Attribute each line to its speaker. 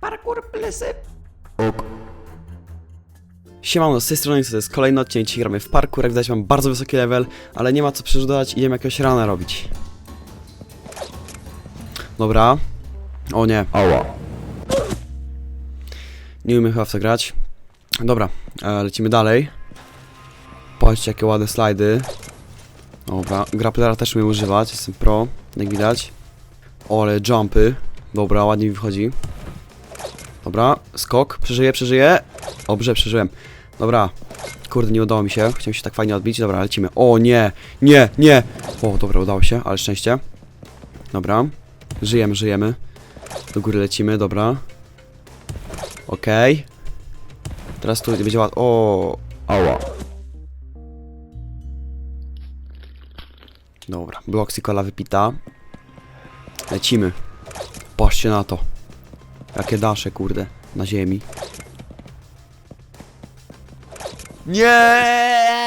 Speaker 1: Parkour plesy.
Speaker 2: Ok.
Speaker 1: Siemano, z tej strony to jest kolejny odcinek, dzisiaj gramy w parkour, jak widać mam bardzo wysoki level, ale nie ma co przerzucać, idziemy jakiegoś rana robić. Dobra. O nie,
Speaker 2: Ała.
Speaker 1: nie umiem chyba w to grać. Dobra, e, lecimy dalej. Patrzcie jakie ładne slajdy. Dobra, grapplera też umiem używać, jestem pro, jak widać. Ole, jumpy. Dobra, ładnie mi wychodzi. Dobra, skok, przeżyję, przeżyję. Dobrze, przeżyłem. Dobra, kurde, nie udało mi się, chciałem się tak fajnie odbić. Dobra, lecimy. O nie, nie, nie. O, dobra, udało się, ale szczęście. Dobra, żyjemy, żyjemy. Do góry lecimy, dobra. Okej. Teraz tu będzie ład... O,
Speaker 2: Ała.
Speaker 1: Dobra, Bloxy wypita. Lecimy. Patrzcie na to. Jakie dasze, kurde, na ziemi.
Speaker 2: Nie!